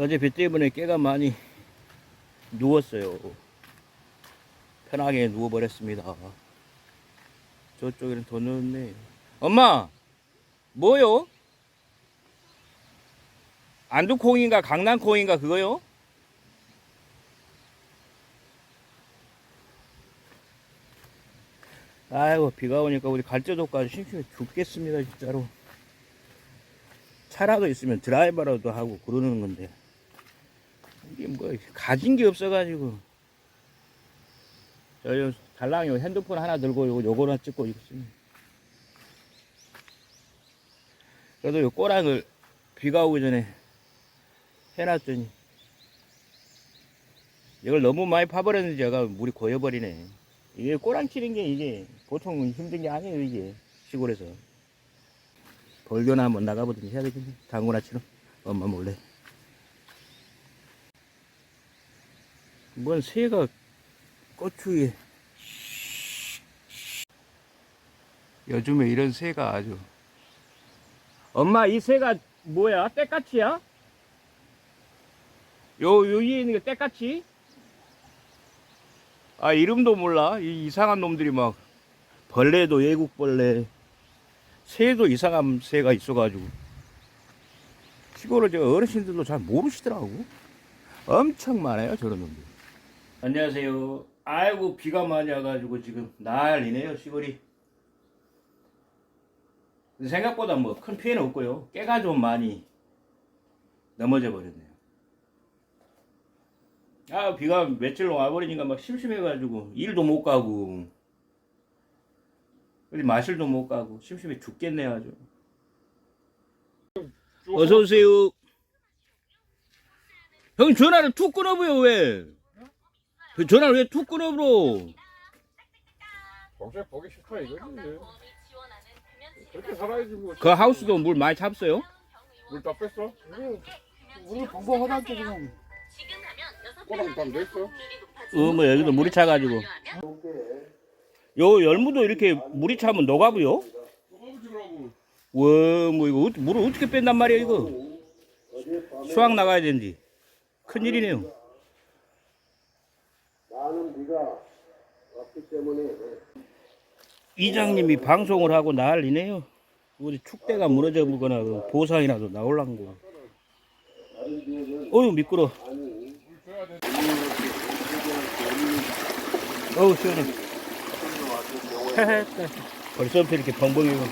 어제 비 때문에 깨가 많이 누웠어요. 편하게 누워버렸습니다. 저쪽에는 더 누웠네. 엄마! 뭐요? 안두콩인가 강낭콩인가 그거요? 아이고 비가 오니까 우리 갈대도까지 심심해 죽겠습니다 진짜로 차라도 있으면 드라이버라도 하고 그러는 건데 뭐 가진 게 없어가지고. 저 달랑이 핸드폰 하나 들고 요거 요거나 찍고 있습니다 그래도 요 꼬랑을 비가 오기 전에 해놨더니 이걸 너무 많이 파버렸는지 얘가 물이 고여버리네. 이게 꼬랑 치는 게 이게 보통 힘든 게 아니에요 이게. 시골에서. 벌교나 한번 나가보든지 해야 되겠네. 당구나 치러. 엄마 몰래 뭔 새가 고추에. 요즘에 이런 새가 아주. 엄마 이 새가 뭐야? 때까치야? 요, 요 위에 있는 게 때까치? 아 이름도 몰라. 이 이상한 놈들이 막 벌레도 외국벌레. 새도 이상한 새가 있어가지고. 시골을 저 어르신들도 잘 모르시더라고. 엄청 많아요 저런 놈들 안녕하세요. 아이고 비가 많이 와가지고 지금 난리네요 시골이. 생각보다 뭐 큰 피해는 없고요. 깨가 좀 많이 넘어져 버렸네요. 아 비가 며칠 와버리니까 막 심심해가지고 일도 못 가고. 어디 마실도 못 가고 심심해 죽겠네 아주. 어서 오세요. 형 전화를 툭 끊어보요 왜? 그 전화를 왜 툭 끊어버려 동생 보기 싫다 이거지. 그렇게 살아야지 뭐. 그 하우스도 물 많이 찹어요 물 다 뺐어? 우리 방법하다 지금 꼬랑 다 냈어? 어 뭐 여기도 물이 차가지고 요 열무도 이렇게 물이 차면 녹아부요 누가부지라고. 와뭐 이거 물을 어떻게 뺀단 말이야 이거 수학 나가야 되는지 큰 일이네요 많은 비가 왔기 때문에 이장님이 방송을 하고 난리네요. 우리 축대가 무너져 보거나 그 보상이라도 나올란 거. 어휴 미끄러. 어우 시원해. 벌써부터 이렇게 벙벙이고.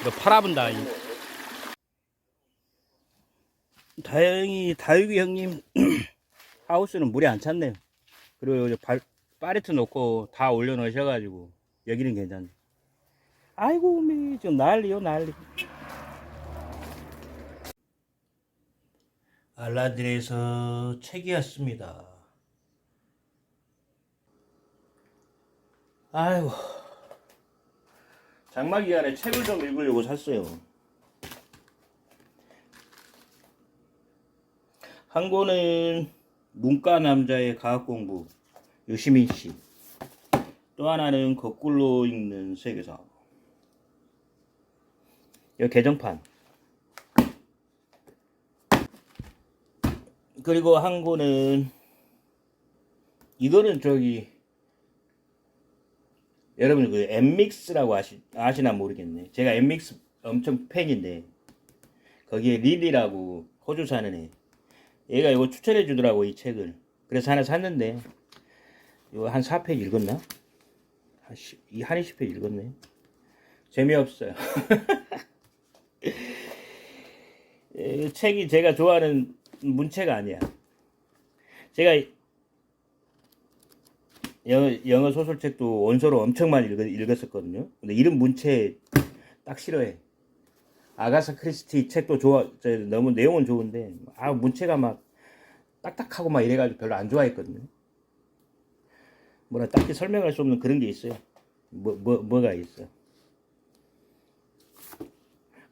이거 팔아본다. 이. 다행히 다육이 형님 하우스는 물이 안 찼네요. 그리고 이제 발, 파레트 놓고 다 올려 놓으셔가지고 여기는 괜찮네. 아이고 미 지금 난리요 난리. 알라딘에서 책이 왔습니다. 아이고 장마 기간에 책을 좀 읽으려고 샀어요. 한 권은 문과 남자의 과학 공부 유시민 씨. 또 하나는 거꾸로 읽는 세계사. 이 개정판. 그리고 한 권은 이거는 저기 여러분 그 엠믹스라고 아시, 아시나 모르겠네. 제가 엠믹스 엄청 팬인데 거기에 릴리라고 호주 사는 애. 얘가 이거 추천해 주더라고 이 책을. 그래서 하나 샀는데 이거 한 4페이지 읽었나? 한 시- 이한 20페이지 읽었네. 재미없어요. 이 책이 제가 좋아하는 문체가 아니야. 제가 영어, 영어 소설책도 원서로 엄청 많이 읽었, 읽었었거든요. 근데 이런 문체 딱 싫어해 아가사 크리스티 책도 좋아, 저, 너무 내용은 좋은데, 아, 문체가 막 딱딱하고 막 이래가지고 별로 안 좋아했거든요. 뭐라 딱히 설명할 수 없는 그런 게 있어요. 뭐, 뭐, 뭐가 있어.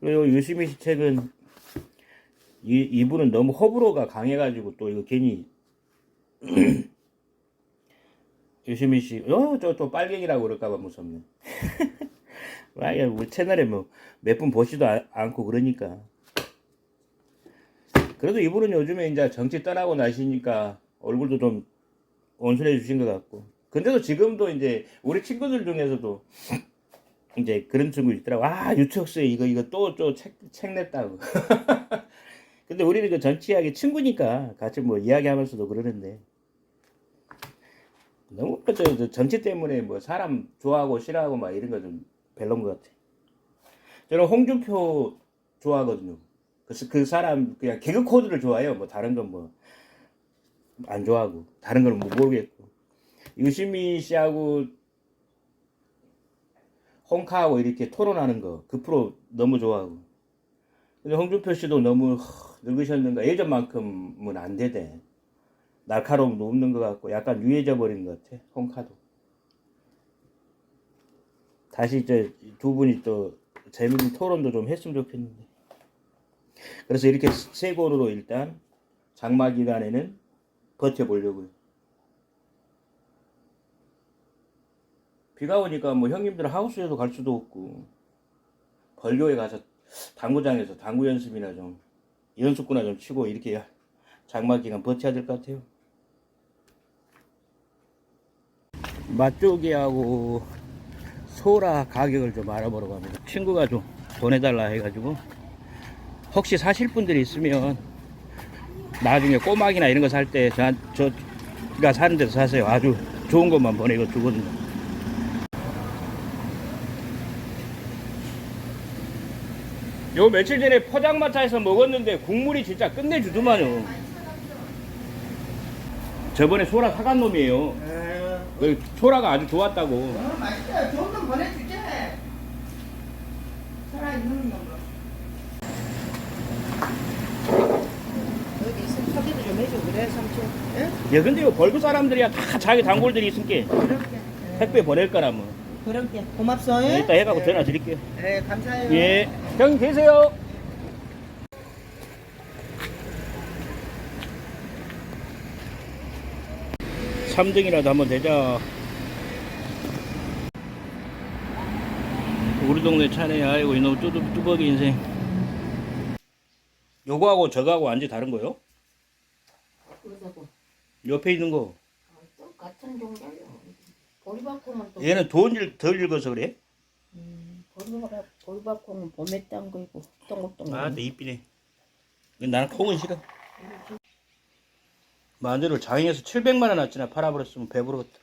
그리고 유시미 씨 책은, 이, 이분은 너무 호불호가 강해가지고 또 이거 괜히, 유시민 씨, 어, 저 또 빨갱이라고 그럴까봐 무섭네. 아야, 우리 채널에 뭐 몇 분 보지도 아- 않고 그러니까. 그래도 이분은 요즘에 이제 정치 떠나고 나시니까 얼굴도 좀 온순해 주신 것 같고. 근데도 지금도 이제 우리 친구들 중에서도 이제 그런 친구 있더라고. 아, 유척수에 이거, 이거 또, 또 책, 책 냈다고. 근데 우리는 그 정치하기 친구니까 같이 뭐 이야기 하면서도 그러는데. 너무 저, 저 정치 때문에 뭐 사람 좋아하고 싫어하고 막 이런 거 좀 별론 것 같아. 저는 홍준표 좋아하거든요. 그래서 그 사람 그냥 개그 코드를 좋아해요. 뭐 다른 건 뭐 안 좋아하고 다른 건 뭐 모르겠고 유시민 씨하고 홍카하고 이렇게 토론하는 거 그 프로 너무 좋아하고 근데 홍준표 씨도 너무 허, 늙으셨는가 예전만큼은 안 되대. 날카로움도 없는 것 같고 약간 유해져 버린 것 같아 홍카도. 다시 이제 두 분이 또 재밌는 토론도 좀 했으면 좋겠는데. 그래서 이렇게 세 권으로 일단 장마 기간에는 버텨보려고요. 비가 오니까 뭐 형님들 하우스에도 갈 수도 없고 벌교에 가서 당구장에서 당구 연습이나 좀 연습구나 좀 치고 이렇게 장마 기간 버텨야 될 것 같아요. 맛조개하고 소라 가격을 좀 알아보러 갑니다. 친구가 좀 보내달라 해가지고 혹시 사실 분들이 있으면 나중에 꼬막이나 이런 거 살 때 저가 사는 데서 사세요. 아주 좋은 것만 보내고 주거든요. 요 며칠 전에 포장마차에서 먹었는데 국물이 진짜 끝내주더만요. 저번에 소라 사간 놈이에요. 그 소라가 아주 좋았다고. 어, 맛있어요. 좋은 놈 보내줄게. 살아있는 놈으로. 여기 있으면 소개도 좀 해줘. 그래, 삼촌. 예? 야 근데 요 벌교 사람들이야 다 자기 단골들이 있으니까 그렇게. 택배 보낼 거라 뭐. 그렇게. 고맙소. 예? 이따 해갖고 전화 드릴게요. 네, 감사해요. 예. 형님 계세요. 삼등이라도 한번 되자. 우리 동네 차네. 아이고 이놈 뚜두, 뚜벅이 인생. 요거하고 저거하고 완전히 다른 거요? 그러자고 옆에 있는 거. 똑같은 종류예요. 보리밥콩은 또 얘는 돈덜 읽어서 그래? 보리밥 보리밥콩은 봄에 딴 거이고 동글동글. 아, 내 이쁘네. 나는 콩은 싫어. 마늘을 장에서 700만 원 어치나 팔아버렸으면 배부르겠다.